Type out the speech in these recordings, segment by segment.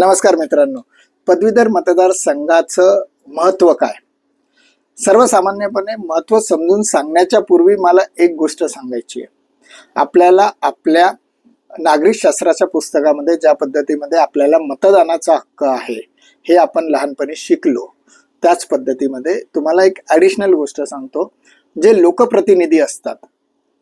नमस्कार मित्रांनो. पदवीधर मतदार संघाचं महत्त्व काय? सर्वसामान्यपणे महत्त्व समजून सांगण्याच्या पूर्वी मला एक गोष्ट सांगायची आहे. आपल्याला आपल्या नागरिक शास्त्राच्या पुस्तकामध्ये ज्या पद्धतीमध्ये आपल्याला मतदानाचा हक्क आहे हे आपण लहानपणी शिकलो. त्याच पद्धतीमध्ये तुम्हाला एक ॲडिशनल गोष्ट सांगतो. जे लोकप्रतिनिधी असतात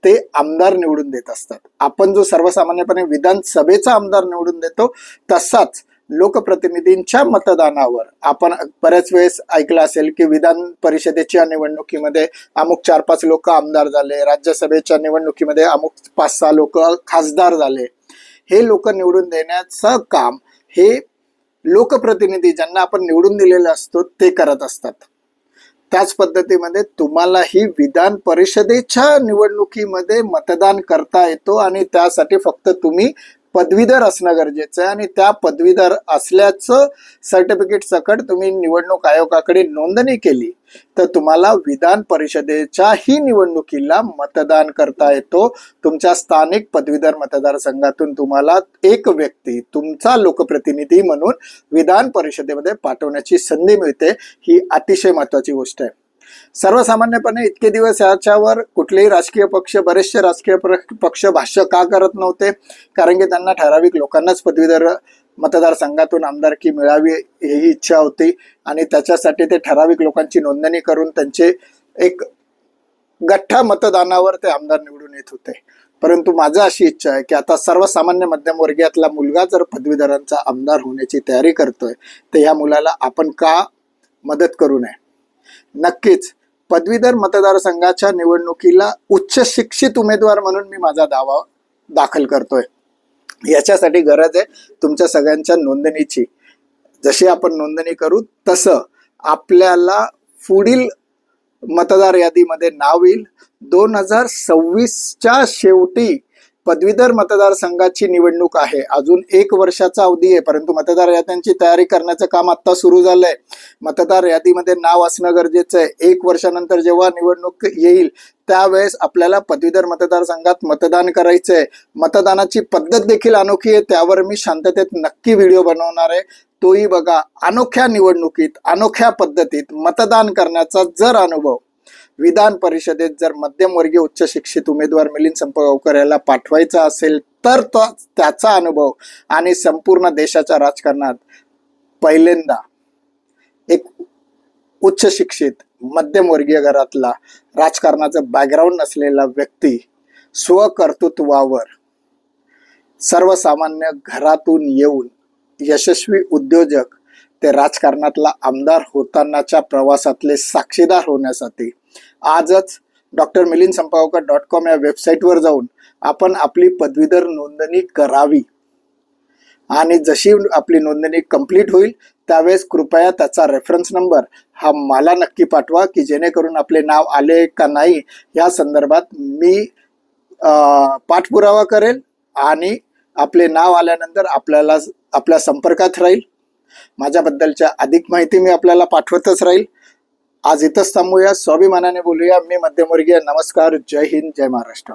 ते आमदार निवडून देत असतात. आपण जो सर्वसामान्यपणे विधानसभेचा आमदार निवडून देतो तसाच लोकप्रतिनिधींच्या मतदानावर. आपण बऱ्याच वेळेस ऐकलं असेल की विधान परिषदेच्या निवडणुकीमध्ये अमुक चार पाच लोक आमदार झाले. राज्यसभेच्या निवडणुकीमध्ये अमुक पाच सहा लोक खासदार झाले. हे लोक निवडून देण्याचं काम हे लोकप्रतिनिधी ज्यांना आपण निवडून दिलेलं असतो ते करत असतात. त्याच पद्धतीमध्ये तुम्हालाही विधान परिषदेच्या निवडणुकीमध्ये मतदान करता येतो आणि त्यासाठी फक्त तुम्ही पदवीधर असणं गरजेचं आहे आणि त्या पदवीधर असल्याचं सर्टिफिकेट सकट तुम्ही निवडणूक आयोगाकडे नोंदणी केली तर तुम्हाला विधान परिषदेच्याही निवडणुकीला मतदान करता येतो. तुमच्या स्थानिक पदवीधर मतदारसंघातून तुम्हाला एक व्यक्ती तुमचा लोकप्रतिनिधी म्हणून विधान परिषदेमध्ये पाठवण्याची संधी मिळते. ही अतिशय महत्वाची गोष्ट आहे. सर्वसामान्यपणे इतके दिवस याच्यावर कुठलेही राजकीय पक्ष बरेचसे राजकीय प्र- पक्ष भाष्य का करत नव्हते? कारण की त्यांना ठराविक लोकांनाच पदवीधर मतदारसंघातून आमदारकी मिळावी ही इच्छा होती. आणि त्याच्यासाठी ते ठराविक लोकांची नोंदणी करून त्यांचे एक गठ्ठा मतदानावर ते आमदार निवडून येत होते. परंतु माझं अशी इच्छा आहे की आता सर्वसामान्य मध्यमवर्गीयातला मुलगा जर पदवीधरांचा आमदार होण्याची तयारी करतोय तर ह्या मुलाला आपण का मदत करू नये? नक्कीच. पदवीधर मतदारसंघाच्या निवडणुकीला उच्च शिक्षित उमेदवार म्हणून मी माझा दावा दाखल करतोय. याच्यासाठी गरज आहे तुमच्या सगळ्यांच्या नोंदणीची. जशी आपण नोंदणी करू तसं आपल्याला पुढील मतदार यादीमध्ये नाव येईल. दोन हजार सव्वीसच्या शेवटी पदवीधर मतदारसंघाची निवडणूक आहे. अजून एक वर्षाचा अवधी आहे परंतु मतदार याद्यांची तयारी करण्याचं काम आता सुरू झालंय. मतदार यादीमध्ये नाव असणं गरजेचं आहे. एक वर्षानंतर जेव्हा निवडणूक येईल त्यावेळेस आपल्याला पदवीधर मतदारसंघात मतदान करायचं आहे. मतदानाची पद्धत देखील अनोखी आहे. त्यावर मी शांततेत नक्की व्हिडिओ बनवणार आहे. तोही बघा अनोख्या निवडणुकीत अनोख्या पद्धतीत मतदान करण्याचा जर अनुभव विधान परिषदेत जर मध्यमवर्गीय उच्च शिक्षित उमेदवार मिलिंद संपगावकर याला पाठवायचा असेल तर तो त्याचा अनुभव आणि संपूर्ण देशाच्या राजकारणात पहिल्यांदा एक उच्च शिक्षित मध्यमवर्गीय घरातला राजकारणाचं बॅकग्राऊंड नसलेला व्यक्ती स्वकर्तृत्वावर सर्वसामान्य घरातून येऊन यशस्वी उद्योजक ते राजकारणातला आमदार होतानाच्या प्रवासातले साक्षीदार होण्यासाठी. आजच doctor Milind Sampavkar dot com या वेबसाईटवर जाऊन आपण आपली पदवीधर नोंदणी करावी. आणि जशी आपली नोंदणी कंप्लीट होईल त्यावेळेस कृपया त्याचा रेफरन्स नंबर हा मला नक्की पाठवा की जेणेकरून आपले नाव आले का नाही या संदर्भात मी पाठपुरावा करेल आणि आपले नाव आल्यानंतर आपल्याला आपल्या संपर्कात राहील. माझ्याबद्दलच्या अधिक माहिती मी आपल्याला पाठवतच राहील. आज इथंच थांबूया. स्वाभिमानाने बोलूया. मी मध्यमवर्गीय. नमस्कार. जय हिंद. जय महाराष्ट्र.